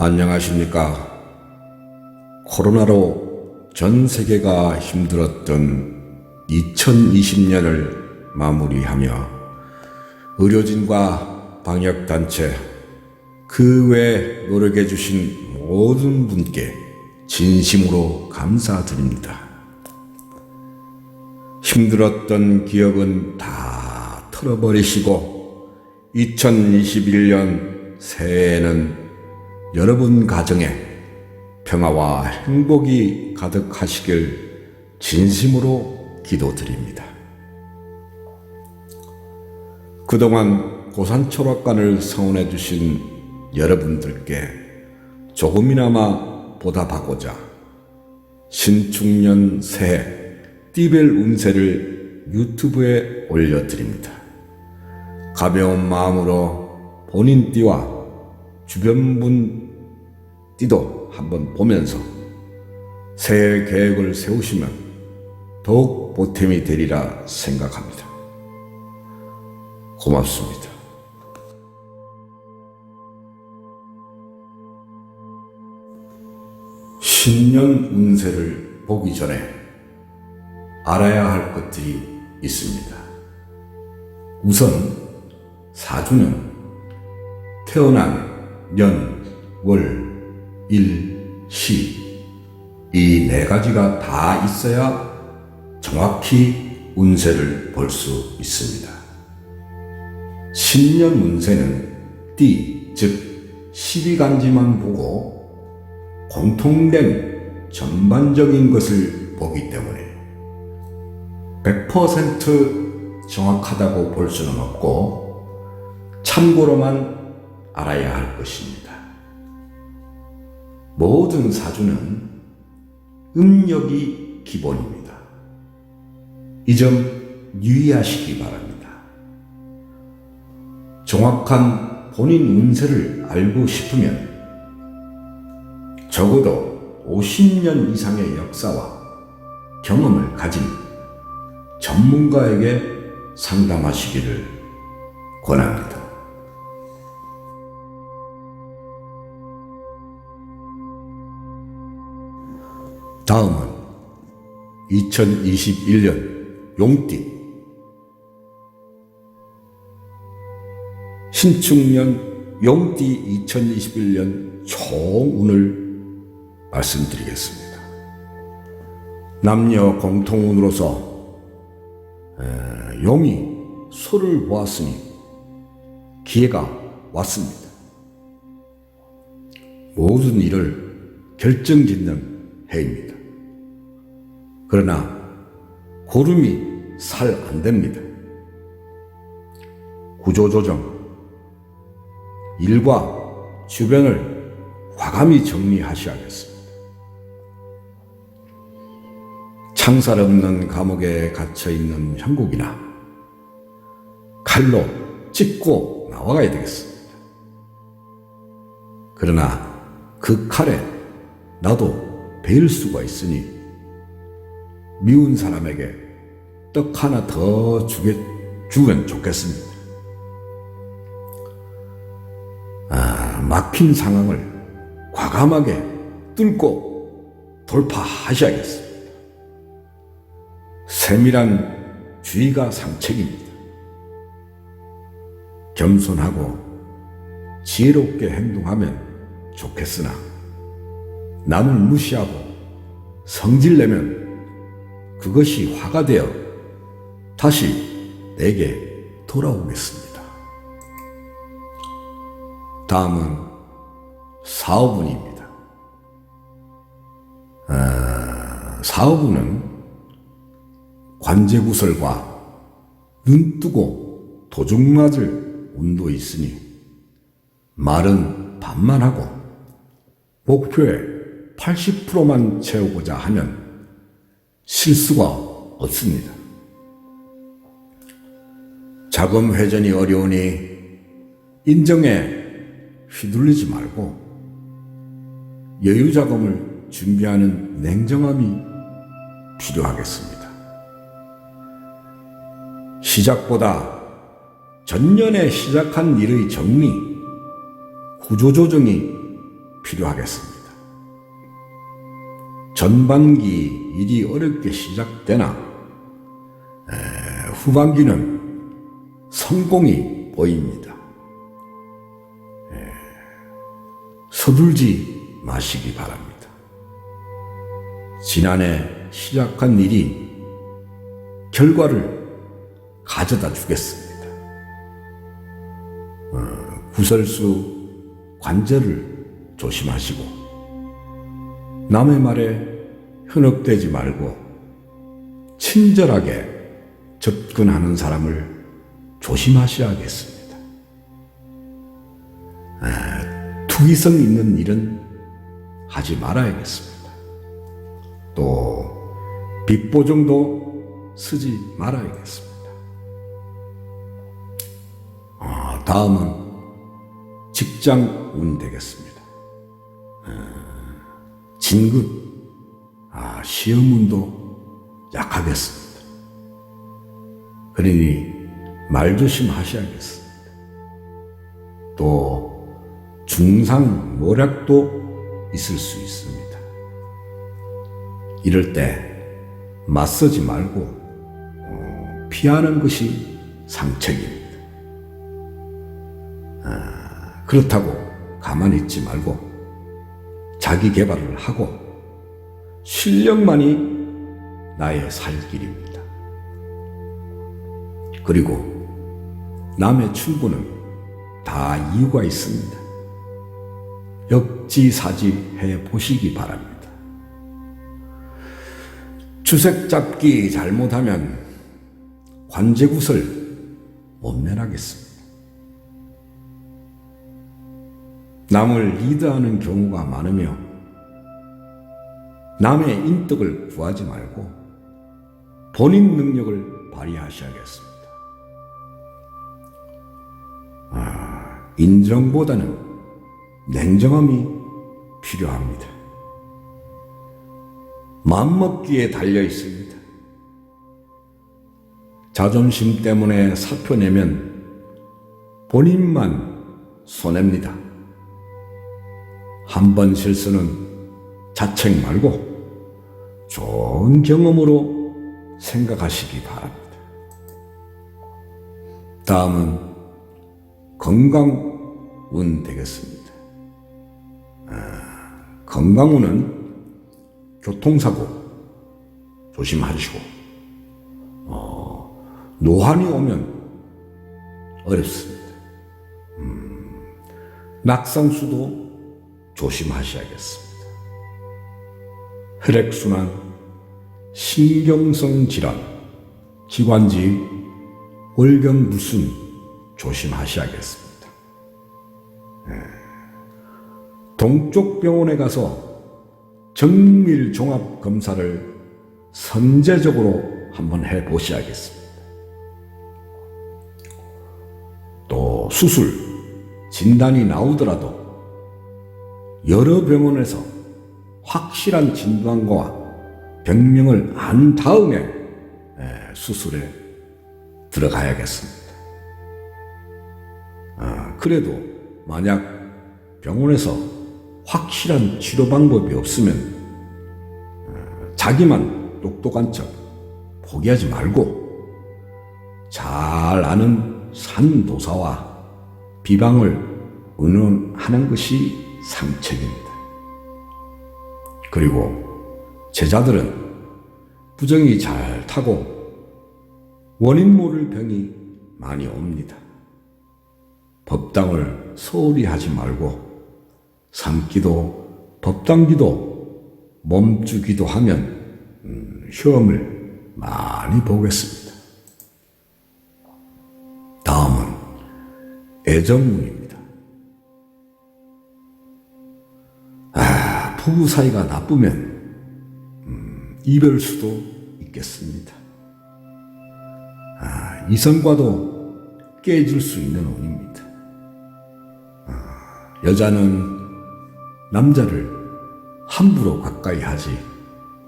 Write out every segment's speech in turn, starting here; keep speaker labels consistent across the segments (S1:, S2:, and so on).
S1: 안녕하십니까. 코로나로 전 세계가 힘들었던 2020년을 마무리하며 의료진과 방역단체, 그 외 노력해주신 모든 분께 진심으로 감사드립니다. 힘들었던 기억은 다 털어버리시고 2021년 새해에는 여러분 가정에 평화와 행복이 가득하시길 진심으로 기도드립니다. 그동안 고산초락관을 성원해 주신 여러분들께 조금이나마 보답하고자 신축년 새해 띠벨 운세를 유튜브에 올려드립니다. 가벼운 마음으로 본인 띠와 주변 분 띠도 한번 보면서 새해 계획을 세우시면 더욱 보탬이 되리라 생각합니다. 고맙습니다. 신년 운세를 보기 전에 알아야 할 것들이 있습니다. 우선 사주는 태어난 년, 월, 일, 시 이 네 가지가 다 있어야 정확히 운세를 볼 수 있습니다. 신년 운세는 띠, 즉 12간지만 보고 공통된 전반적인 것을 보기 때문에 100% 정확하다고 볼 수는 없고 참고로만 알아야 할 것입니다. 모든 사주는 음력이 기본입니다. 이 점 유의하시기 바랍니다. 정확한 본인 운세를 알고 싶으면 적어도 50년 이상의 역사와 경험을 가진 전문가에게 상담하시기를 권합니다. 다음은 2021년 용띠 신축년 용띠 2021년 총운을 말씀드리겠습니다. 남녀 공통운으로서 에, 용이 소를 보았으니 기회가 왔습니다. 모든 일을 결정짓는 해입니다. 그러나 고름이 살 안 됩니다. 구조조정, 일과 주변을 과감히 정리하셔야겠습니다. 창살 없는 감옥에 갇혀 있는 형국이나 칼로 찢고 나와가야 되겠습니다. 그러나 그 칼에 나도 베일 수가 있으니 미운 사람에게 떡 하나 더 주게, 주면 좋겠습니다. 아, 막힌 상황을 과감하게 뚫고 돌파하셔야겠습니다. 세밀한 주의가 상책입니다. 겸손하고 지혜롭게 행동하면 좋겠으나 남을 무시하고 성질내면 그것이 화가 되어 다시 내게 돌아오겠습니다. 다음은 사업운입니다. 아, 사업운은 관제구설과 눈 뜨고 도둑 맞을 운도 있으니 말은 반만 하고 목표의 80%만 채우고자 하면 실수가 없습니다. 자금 회전이 어려우니 인정에 휘둘리지 말고 여유 자금을 준비하는 냉정함이 필요하겠습니다. 시작보다 전년에 시작한 일의 정리, 구조조정이 필요하겠습니다. 전반기 일이 어렵게 시작되나 에, 후반기는 성공이 보입니다. 에, 서둘지 마시기 바랍니다. 지난해 시작한 일이 결과를 가져다 주겠습니다. 어, 구설수 관절을 조심하시고 남의 말에 현혹되지 말고 친절하게 접근하는 사람을 조심하셔야겠습니다. 아, 투기성 있는 일은 하지 말아야겠습니다. 또 빚보정도 쓰지 말아야겠습니다. 아, 다음은 직장 운 되겠습니다. 아, 진급, 아, 시험운도 약하겠습니다. 그러니 말 조심하셔야겠습니다. 또 중상 모략도 있을 수 있습니다. 이럴 때 맞서지 말고 어, 피하는 것이 상책입니다. 아, 그렇다고 가만히 있지 말고 자기 개발을 하고 실력만이 나의 살 길입니다. 그리고 남의 출구는 다 이유가 있습니다. 역지사지 해 보시기 바랍니다. 주색 잡기 잘못하면 관제굿을 못 면하겠습니다. 남을 리드하는 경우가 많으며 남의 인덕을 구하지 말고 본인 능력을 발휘하셔야겠습니다. 아, 인정보다는 냉정함이 필요합니다. 마음먹기에 달려 있습니다. 자존심 때문에 사표 내면 본인만 손해입니다. 한 번 실수는 자책 말고 좋은 경험으로 생각하시기 바랍니다. 다음은 건강운 되겠습니다. 아, 건강운은 교통사고 조심하시고, 어, 노환이 오면 어렵습니다. 음, 낙상수도 조심하셔야겠습니다. 혈액순환, 신경성 질환, 기관지, 월경무순 조심하셔야겠습니다. 예. 동쪽 병원에 가서 정밀 종합 검사를 선제적으로 한번 해 보셔야겠습니다. 또 수술, 진단이 나오더라도 여러 병원에서 확실한 진단과 병명을 안 다음에 예, 수술에 들어가야겠습니다. 아, 그래도 만약 병원에서 확실한 치료 방법이 없으면 어, 자기만 똑똑한 척 포기하지 말고 잘 아는 산도사와 비방을 의논하는 것이 상책입니다. 그리고 제자들은 부정이 잘 타고 원인 모를 병이 많이 옵니다. 법당을 소홀히 하지 말고 삼기도 법당기도 몸주기도 하면 음, 시험을 많이 보겠습니다. 다음은 애정운입니다. 부부 사이가 나쁘면 음, 이별 수도 있겠습니다. 아, 이성과도 깨질 수 있는 운입니다. 아, 여자는 남자를 함부로 가까이 하지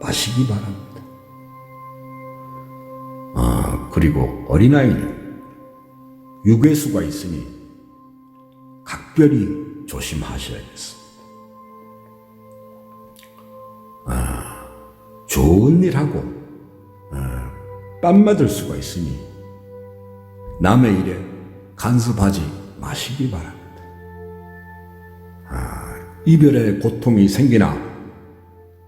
S1: 마시기 바랍니다. 아, 그리고 어린아이는 유괴수가 있으니 각별히 조심하셔야겠습니다. 좋은 일 하고 어, 뺨 맞을 수가 있으니 남의 일에 간섭하지 마시기 바랍니다. 아, 이별의 고통이 생기나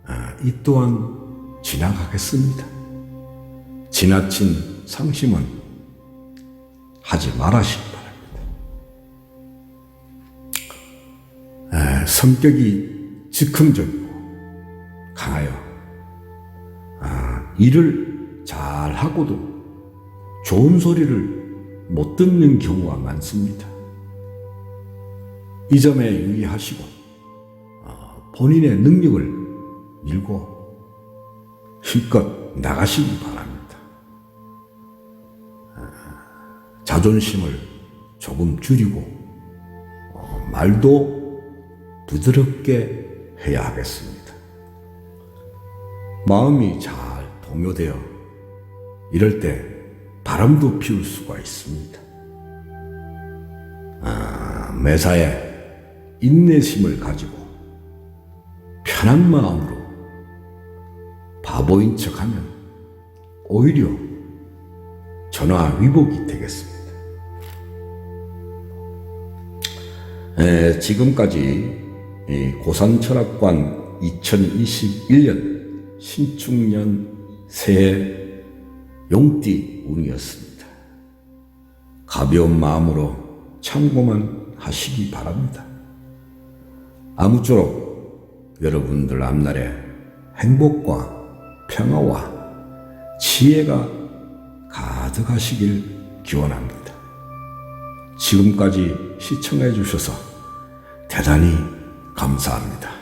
S1: 아, 이 또한 지나가겠습니다. 지나친 상심은 하지 말아시기 바랍니다. 에, 성격이 즉흥적이고 강하여 아, 일을 잘 하고도 좋은 소리를 못 듣는 경우가 많습니다. 이 점에 유의하시고 어, 본인의 능력을 밀고 힘껏 나가시기 바랍니다. 아, 자존심을 조금 줄이고 어, 말도 부드럽게 해야 하겠습니다. 마음이 잘 동요되어 이럴 때 바람도 피울 수가 있습니다. 아, 매사에 인내심을 가지고 편한 마음으로 바보인 척하면 오히려 전화 위복이 되겠습니다. 에, 지금까지 이 고산철학관 2021년 신축년 새해 용띠 운이었습니다. 가벼운 마음으로 참고만 하시기 바랍니다. 아무쪼록 여러분들 앞날에 행복과 평화와 지혜가 가득하시길 기원합니다. 지금까지 시청해 주셔서 대단히 감사합니다.